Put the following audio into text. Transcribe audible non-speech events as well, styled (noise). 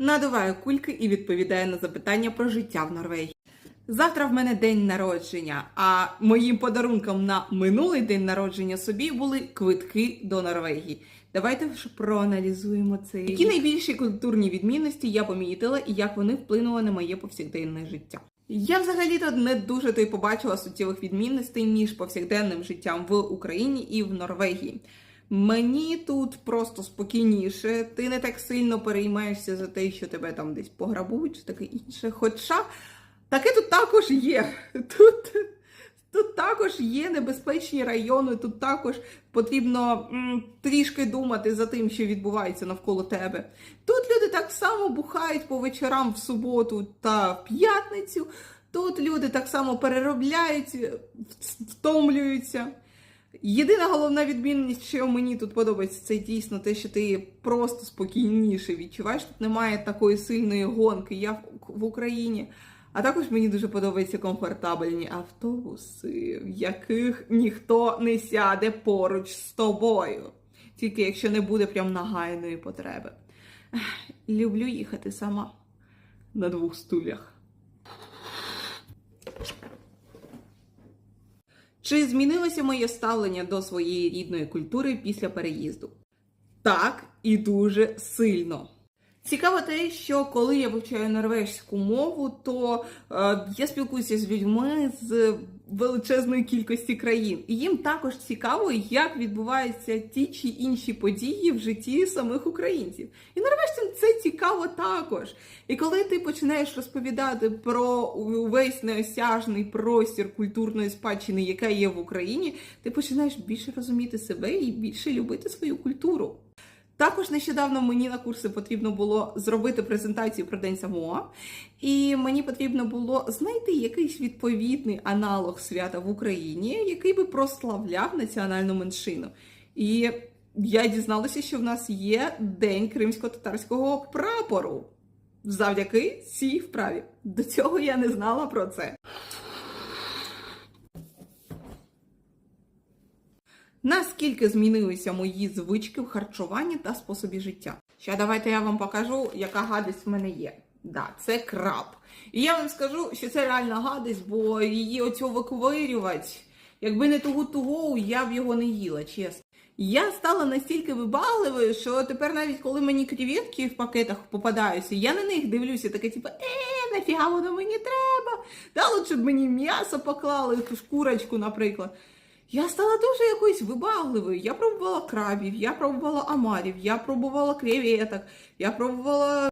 надуваю кульки і відповідаю на запитання про життя в Норвегії. Завтра в мене день народження, а моїм подарунком на минулий день народження собі були квитки до Норвегії. Давайте ж проаналізуємо це. Які найбільші культурні відмінності я помітила і як вони вплинули на моє повсякденне життя. Я взагалі-то не дуже то й побачила суттєвих відмінностей між повсякденним життям в Україні і в Норвегії. Мені тут просто спокійніше, ти не так сильно переймаєшся за те, що тебе там десь пограбують, чи таке інше. Хоча таке тут також є. (laughs) Тут, тут також є небезпечні райони, тут також потрібно м, трішки думати за тим, що відбувається навколо тебе. Тут люди так само бухають по вечорам в суботу та в п'ятницю. Тут люди так само переробляють, втомлюються. Єдина головна відмінність, що мені тут подобається, це дійсно те, що ти просто спокійніше відчуваєш. Тут немає такої сильної гонки, як в Україні. А також мені дуже подобаються комфортабельні автобуси, в яких ніхто не сяде поруч з тобою. Тільки якщо не буде прям нагайної потреби. Люблю їхати сама на двох стулях. Чи змінилося моє ставлення до своєї рідної культури після переїзду? Так, і дуже сильно. Цікаво те, що коли я вивчаю норвежську мову, то е, я спілкуюся з людьми з величезної кількості країн, і їм також цікаво, як відбуваються ті чи інші події в житті самих українців. І норвежцям це цікаво також. І коли ти починаєш розповідати про увесь неосяжний простір культурної спадщини, яка є в Україні, ти починаєш більше розуміти себе і більше любити свою культуру. Також нещодавно мені на курси потрібно було зробити презентацію про День Самоа, і мені потрібно було знайти якийсь відповідний аналог свята в Україні, який би прославляв національну меншину. І я дізналася, що в нас є День кримсько-татарського прапору завдяки цій вправі. До цього я не знала про це. Наскільки змінилися мої звички в харчуванні та способі життя? Ще давайте я вам покажу, яка гадость в мене є. Да, це краб. І я вам скажу, що це реальна гадость, бо її оцю виковирювати, якби не тугу тугу, я б його не їла, чесно. Я стала настільки вибагливою, що тепер навіть коли мені креветки в пакетах попадаються, я на них дивлюся, таке типу, е, нафіга воно мені треба? Да, лучше б мені м'ясо поклали, ту курочку, наприклад. Я стала дуже якоюсь вибагливою. Я пробувала крабів, я пробувала амарів, я пробувала креветок, я пробувала